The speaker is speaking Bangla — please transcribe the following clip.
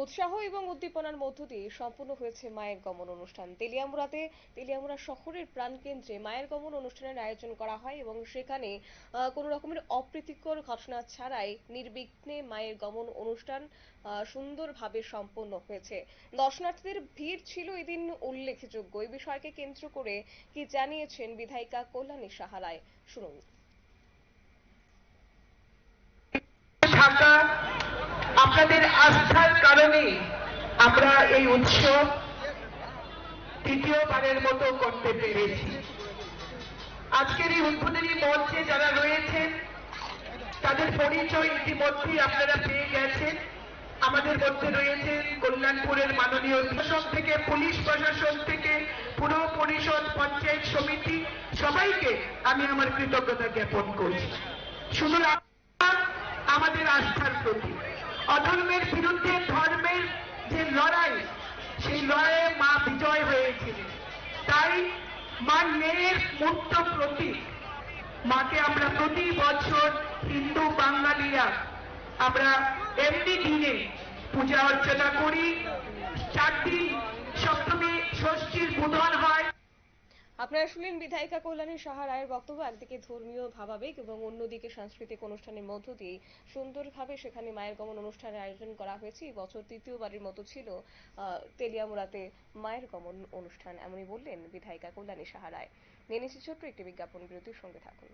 উৎসাহ এবং উদ্দীপনার মধ্য দিয়ে সম্পূর্ণ হয়েছে মায়ের গমন অনুষ্ঠান। তেলিয়ামুড়াতে, তেলিয়ামুড়া শহরের প্রাণকেন্দ্রে মায়ের গমন অনুষ্ঠানের আয়োজন করা হয় এবং সেখানে কোনো রকমের অপ্রীতিকর ঘটনা ছাড়াই নির্বিঘ্নে মায়ের গমন অনুষ্ঠান সুন্দরভাবে সম্পন্ন হয়েছে। দর্শনার্থীদের ভিড় ছিল এদিন উল্লেখযোগ্য। এই বিষয়কে কেন্দ্র করে কি জানিয়েছেন বিধায়িকা কল্যাণী সাহারায় শুনুন থাকা আপনাদের আস্থার কারণে আমরা এই উৎসব তৃতীয়বারের মতো করতে পেরেছি। আজকের এই উদ্বোধনী মঞ্চে যারা রয়েছেন, তাদের পরিচয় ইতিমধ্যেই আপনারা পেয়ে গেছেন। আমাদের মধ্যে রয়েছেন কল্যাণপুরের মাননীয় প্রশাসন থেকে, পুলিশ প্রশাসন থেকে, পুর পরিষদ পঞ্চায়েত সমিতি। সবাইকে আমি আমার কৃতজ্ঞতা জ্ঞাপন করছি। শুধু আমাদের আস্থার প্রতি অধর্মের বিরুদ্ধে ধর্মের যে লড়াই, সেই লড়াইয়ে মা বিজয় হয়েছিলেন। তাই মা ন্যায়ের মূর্ত প্রতীক। মাকে আমরা প্রতি বছর হিন্দু বাঙালিরা আমরা এমনি দিনে পূজা অর্চনা করি আপনারা শুনলেন বিধায়িকা কল্যাণী সাহা রায়ের বক্তব্য। একদিকে ধর্মীয় ভাবাবেগ এবং অন্যদিকে সাংস্কৃতিক অনুষ্ঠানের মধ্য দিয়ে সুন্দরভাবে সেখানে মায়ের গমন অনুষ্ঠানের আয়োজন করা হয়েছে। এই বছর তৃতীয়বারের মতো ছিল তেলিয়ামুড়াতে মায়ের গমন অনুষ্ঠান, এমনই বললেন বিধায়িকা কল্যাণী সাহা রায়। নিয়ে ছোট্ট একটি বিজ্ঞাপন বিরতির সঙ্গে থাকুন।